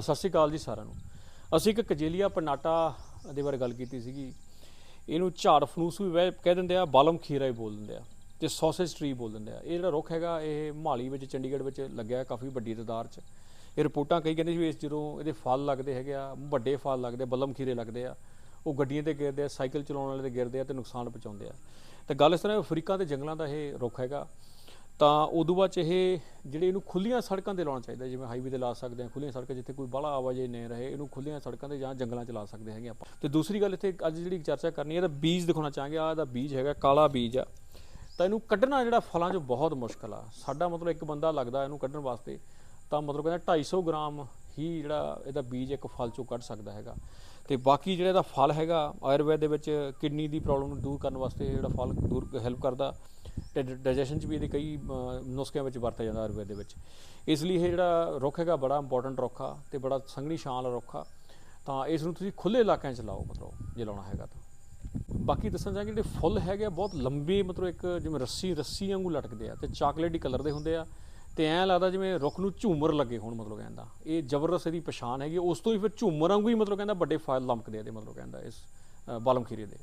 ਸਤਿ ਸ਼੍ਰੀ ਅਕਾਲ ਜੀ ਸਾਰਿਆਂ ਨੂੰ। ਅਸੀਂ ਇੱਕ ਕਜੇਲੀਆ ਪਨਾਟਾ ਦੇ ਬਾਰੇ ਗੱਲ ਕੀਤੀ ਸੀਗੀ। ਇਹਨੂੰ ਝਾੜ ਫਨੂਸ ਵੀ ਵੈ- ਕਹਿ ਦਿੰਦੇ ਆ ਬਾਲਮ ਖੀਰਾ ਹੀ ਬੋਲ ਦਿੰਦੇ ਆ ਤੇ ਸੌਸੇਜ ਟਰੀ ਬੋਲ ਦਿੰਦੇ ਆ। ਇਹ ਜਿਹੜਾ ਰੁੱਖ ਹੈਗਾ ਇਹ ਮਹਾਲੀ ਵਿੱਚ ਚੰਡੀਗੜ੍ਹ ਵਿੱਚ ਲੱਗਿਆ ਕਾਫੀ ਵੱਡੀ ਤਾਦਾਦ 'ਚ। ਇਹ ਰਿਪੋਰਟਾਂ ਕਈ ਕਹਿੰਦੇ ਸੀ ਵੀ ਇਸ ਜਦੋਂ ਇਹਦੇ ਫਲ ਲੱਗਦੇ ਹੈਗੇ ਆ ਵੱਡੇ ਫਲ ਲੱਗਦੇ ਆ, ਬਲਮ ਖੀਰੇ ਲੱਗਦੇ ਆ ਉਹ ਗੱਡੀਆਂ ਤੇ ਗਿਰਦੇ ਆ ਸਾਈਕਲ ਚਲਾਉਣ ਵਾਲੇ ਤੇ ਗਿਰਦੇ ਆ ਤੇ ਨੁਕਸਾਨ ਪਹੁੰਚਾਉਂਦੇ ਆ। ਤੇ ਗੱਲ ਇਸ ਤਰ੍ਹਾਂ ਅਫਰੀਕਾ ਦੇ ਜੰਗਲਾਂ ਦਾ ਇਹ ਰੁੱਖ ਹੈਗਾ। ਤਾਂ ਉਦੋਂ ਬਾਅਦ 'ਚ ਇਹ ਜਿਹੜੇ ਇਹਨੂੰ ਖੁੱਲੀਆਂ ਸੜਕਾਂ ਤੇ ਲਾਉਣਾ ਚਾਹੀਦਾ, ਜਿਵੇਂ ਹਾਈਵੇ ਤੇ ਲਾ ਸਕਦੇ ਆ ਖੁੱਲੀਆਂ ਸੜਕਾਂ ਜਿੱਥੇ ਕੋਈ ਬਾਹਲਾ ਆਵਾਜਾਈ ਨਹੀਂ ਰਹੇ, ਇਹਨੂੰ ਖੁੱਲੀਆਂ ਸੜਕਾਂ ਤੇ ਜਾਂ ਜੰਗਲਾਂ 'ਚ ਲਾ ਸਕਦੇ ਹੈਗੇ ਆਪਾਂ। ਤੇ ਦੂਸਰੀ ਗੱਲ ਇੱਥੇ ਅੱਜ ਜਿਹੜੀ ਚਰਚਾ ਕਰਨੀ ਹੈ, ਇਹਦਾ ਬੀਜ ਦਿਖਾਉਣਾ ਚਾਹਾਂਗੇ ਆ ਇਹਦਾ ਬੀਜ ਹੈਗਾ, ਕਾਲਾ ਬੀਜ ਆ। ਤਾਂ ਇਹਨੂੰ ਕੱਢਣਾ ਜਿਹੜਾ ਫਲਾਂ 'ਚ ਬਹੁਤ ਮੁਸ਼ਕਲ ਆ। ਸਾਡਾ ਮਤਲਬ ਇੱਕ ਬੰਦਾ ਲੱਗਦਾ ਇਹਨੂੰ ਕੱਢਣ ਵਾਸਤੇ, ਤਾਂ ਮਤਲਬ ਕਹਿੰਦਾ 250 ਗ੍ਰਾਮ ਹੀ ਜਿਹੜਾ ਇਹਦਾ ਬੀਜ ਇੱਕ ਫਲ 'ਚੋਂ ਕੱਢ ਸਕਦਾ ਹੈਗਾ। ਤੇ ਬਾਕੀ ਜਿਹੜਾ ਇਹਦਾ ਫਲ ਹੈਗਾ, ਆਯੁਰਵੈਦ ਦੇ ਵਿੱਚ ਕਿਡਨੀ ਦੀ ਪ੍ਰੋਬਲਮ ਨੂੰ ਦੂਰ ਕਰਨ ਵਾਸਤੇ ਜਿਹੜਾ ਫਲ ਦੂਰ ਹੈਲਪ ਕਰਦਾ। ਤੇ ਡਾਈਜੈਸ਼ਨ 'ਚ ਵੀ ਇਹਦੇ ਕਈ ਨੁਸਖਿਆਂ ਵਿੱਚ ਵਰਤਿਆ ਜਾਂਦਾ ਆਯੁਰਵੇਦ ਦੇ ਵਿੱਚ। ਇਸ ਲਈ ਇਹ ਜਿਹੜਾ ਰੁੱਖ ਹੈਗਾ ਬੜਾ ਇੰਪੋਰਟੈਂਟ ਰੁੱਖ ਆ ਤੇ ਬੜਾ ਸੰਘਣੀ ਛਾਂ ਰੁੱਖ ਆ। ਤਾਂ ਇਸ ਨੂੰ ਤੁਸੀਂ ਖੁੱਲੇ ਇਲਾਕਿਆਂ 'ਚ ਲਾਓ ਮਤਲਬ, ਜੇ ਲਾਉਣਾ ਹੈਗਾ ਤਾਂ। ਬਾਕੀ ਦੱਸਣਾ ਚਾਹਾਂਗੇ ਜਿਹੜੇ ਫੁੱਲ ਹੈਗੇ ਆ, ਬਹੁਤ ਲੰਬੇ ਮਤਲਬ ਇੱਕ ਜਿਵੇਂ ਰੱਸੀ ਰੱਸੀ ਵਾਂਗੂ ਲਟਕਦੇ ਆ ਤੇ ਚਾਕਲੇਟੀ ਕਲਰ ਦੇ ਹੁੰਦੇ ਆ ਤੇ ਐਂ ਲੱਗਦਾ ਜਿਵੇਂ ਰੁੱਖ ਨੂੰ ਝੂਮਰ ਲੱਗੇ ਹੋਣ ਮਤਲਬ ਕਹਿੰਦਾ ਇਹ ਜ਼ਬਰਦਸਤ ਇਹਦੀ ਪਛਾਣ ਹੈਗੀ ਉਸ ਤੋਂ ਹੀ ਫਿਰ ਝੂਮਰ ਵਾਂਗੂ ਹੀ ਮਤਲਬ ਕਹਿੰਦਾ ਵੱਡੇ ਫਲ ਲਮਕਦੇ ਆ ਤੇ ਮਤਲਬ ਕਹਿੰਦਾ ਇਸ ਬਾਲਮ ਖੀਰੇ ਦੇ।